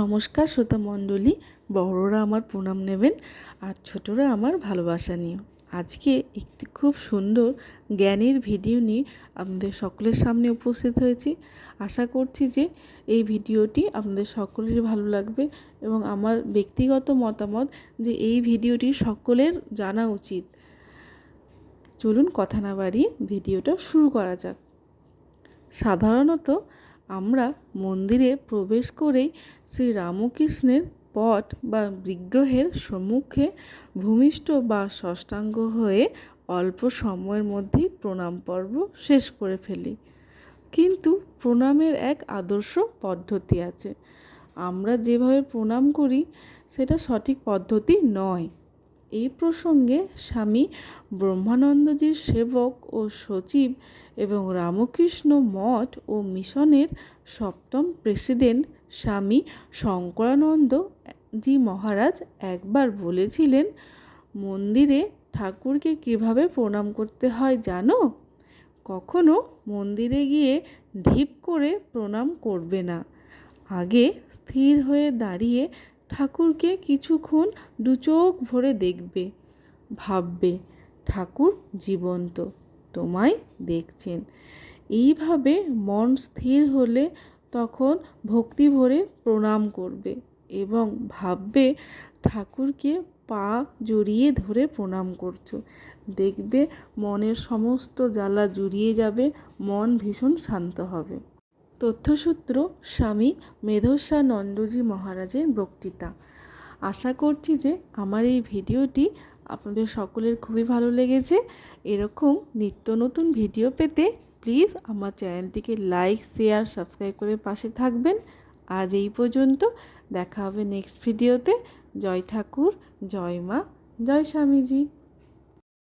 নমস্কার শ্রোতা মণ্ডলী, বড়রা আমার প্রণাম নেবেন আর ছোটরা আমার ভালোবাসা নিও। আজকে একটি খুব সুন্দর জ্ঞানের ভিডিও নিয়ে আপনাদের সকলের সামনে উপস্থিত হয়েছি। আশা করছি যে এই ভিডিওটি আপনাদের সকলের ভালো লাগবে এবং আমার ব্যক্তিগত মতামত যে এই ভিডিওটি সকলের জানা উচিত। চলুন কথা না বাড়িয়ে ভিডিওটা শুরু করা যাক। সাধারণত আমরা মন্দিরে প্রবেশ করেই শ্রী রামকৃষ্ণের পট বা বিগ্রহের সম্মুখে ভূমিষ্ঠ বা ষষ্ঠাঙ্গ হয়ে অল্প সময়ের মধ্যেই প্রণাম পর্ব শেষ করে ফেলি। কিন্তু প্রণামের এক আদর্শ পদ্ধতি আছে। আমরা যেভাবে প্রণাম করি, সেটা সঠিক পদ্ধতি নয়। এই প্রসঙ্গে স্বামী ব্রহ্মানন্দজির সেবক ও সচিব এবং রামকৃষ্ণ মঠ ও মিশনের সপ্তম প্রেসিডেন্ট স্বামী শঙ্করানন্দ জি মহারাজ একবার বলেছিলেন, মন্দিরে ঠাকুরকে কীভাবে প্রণাম করতে হয় জানো? কখনো মন্দিরে গিয়ে ঢিপ করে প্রণাম করবে না। আগে স্থির হয়ে দাঁড়িয়ে ঠাকুরকে কিছুক্ষণ দু চোখ ভরে দেখবে, ভাববে, ঠাকুর জীবন্ত, তোমায় দেখছেন। এইভাবে মন স্থির হলে তখন ভক্তি ভরে প্রণাম করবে এবং ভাববে, ঠাকুরকে পা জড়িয়ে ধরে প্রণাম করছ। দেখবে মনের সমস্ত জ্বালা জুড়িয়ে যাবে, মন ভীষণ শান্ত হবে। তথ্যসূত্র স্বামী মেধস্যানন্দজি মহারাজের বক্তৃতা। আশা করছি যে আমার এই ভিডিওটি আপনাদের সকলের খুবই ভালো লেগেছে। এরকম নিত্য নতুন ভিডিও পেতে প্লিজ আমার চ্যানেলটিকে লাইক, শেয়ার, সাবস্ক্রাইব করে পাশে থাকবেন। আজ এই পর্যন্ত, দেখা হবে নেক্সট ভিডিওতে। জয় ঠাকুর, জয় মা, জয় স্বামীজি।